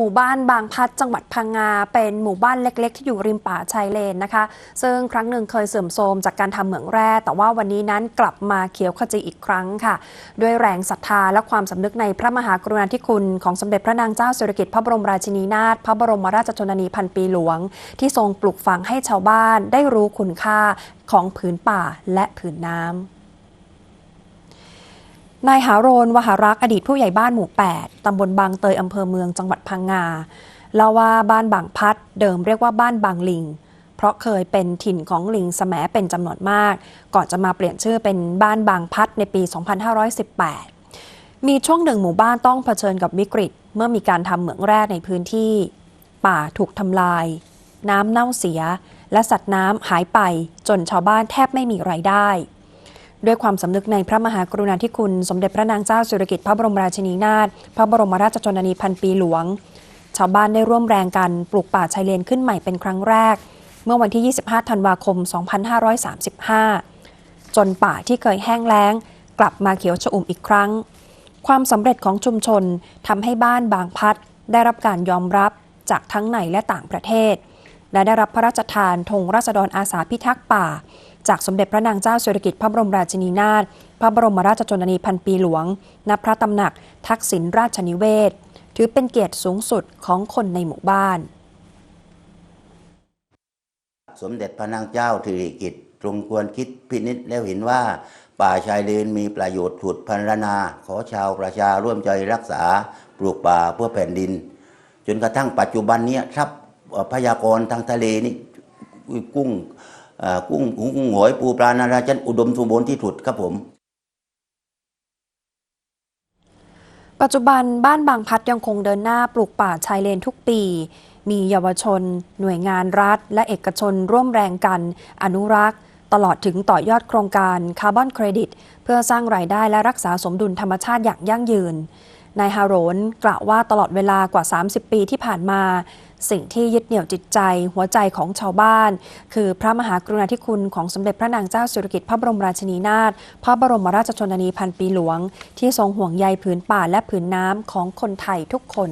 หมู่บ้านบางพัดจังหวัดพังงา เป็นหมู่บ้านเล็ก ๆ ที่อยู่ริมป่าชายเลนนะคะ ซึ่งครั้งหนึ่งเคยเสื่อมโทรมจากการทำเหมืองแร่ แต่ว่าวันนี้นั้นกลับมาเขียวขจีอีกครั้งค่ะ ด้วยแรงศรัทธาและความสำนึกในพระมหากรุณาธิคุณของสมเด็จพระนางเจ้าสิริกิติ์พระบรมราชินีนาถพระบรมราชชนนีพันปีหลวง ที่ทรงปลูกฝังให้ชาวบ้านได้รู้คุณค่าของผืนป่าและผืนน้ำ นายหาโรนวหารักษ์อดีตผู้ใหญ่บ้านหมู่ 8 ตำบลบางเตย อำเภอเมืองจังหวัดพังงาเล่าว่าบ้านบางพัดเดิมเรียกว่าบ้านบางลิง เพราะเคยเป็นถิ่นของลิงแสมเป็นจำนวนมาก ก่อนจะมาเปลี่ยนชื่อเป็นบ้านบางพัดในปี 2518 มีช่วงหนึ่งหมู่บ้านต้องเผชิญกับวิกฤต เมื่อมีการทำเหมืองแร่ในพื้นที่ ป่าถูกทำลาย น้ำเน่าเสีย และสัตว์น้ำหายไปจนชาวบ้านแทบไม่มีไรายได้ ด้วยความสำนึกในพระมหากรุณาธิคุณ สมเด็จพระนางเจ้าสิริกิติ์พระบรมราชินีนาถพระบรมราชชนนีพันปีหลวง ชาวบ้านได้ร่วมแรงกันปลูกป่าชายเลนขึ้นใหม่เป็นครั้งแรก เมื่อวันที่ 25 ธันวาคม 2535 จนป่าที่เคยแห้งแล้ง กลับมาเขียวชอุ่มอีกครั้ง ความสำเร็จของชุมชนทำให้บ้านบางพัดได้รับการยอมรับจากทั้งในและต่างประเทศ และได้รับพระราชทานธงราษฎรอาสาพิทักษ์ป่า จากสมเด็จพระนางเจ้าสิริกิติ์พระบรมราชินีนาถพระบรมราชชนนีพันปีหลวง ณ พระตำหนัก ทักษิณราชนิเวศ ถือเป็นเกียรติสูงสุดของคนในหมู่บ้าน สมเด็จพระนางเจ้าสิริกิติ์ทรงควรคิดพินิจแล้วเห็นว่า ป่าชายเลนมีประโยชน์สุดพันรนา ขอชาวประชาร่วมใจรักษาปลูกป่าเพื่อแผ่นดิน จนกระทั่งปัจจุบันนี้ทรัพยากรทางทะเลนี่กุ้ง กุ้งกุ้งหอยปูปลานานาจันอุดมสมบูรณ์ที่สุดครับผม ปัจจุบันบ้านบางพัดยังคงเดินหน้าปลูกป่าชายเลนทุกปี มีเยาวชน หน่วยงานรัฐ และเอกชนร่วมแรงกัน อนุรักษ์ตลอดถึงต่อยอดโครงการคาร์บอนเครดิต เพื่อสร้างรายได้และรักษาสมดุลธรรมชาติอย่างยั่งยืน นายฮาโรนกล่าวว่าตลอดเวลากว่า 30 ปีที่ผ่านมา สิ่งที่ยึดเหนี่ยวจิตใจหัวใจของชาวบ้าน คือพระมหากรุณาธิคุณของสมเด็จพระนางเจ้าสุริกิติ์พระบรมราชินีนาถพระบรมราชชนนีพันปีหลวง ที่ทรงห่วงใยผืนป่าและผืนน้ำของคนไทยทุกคน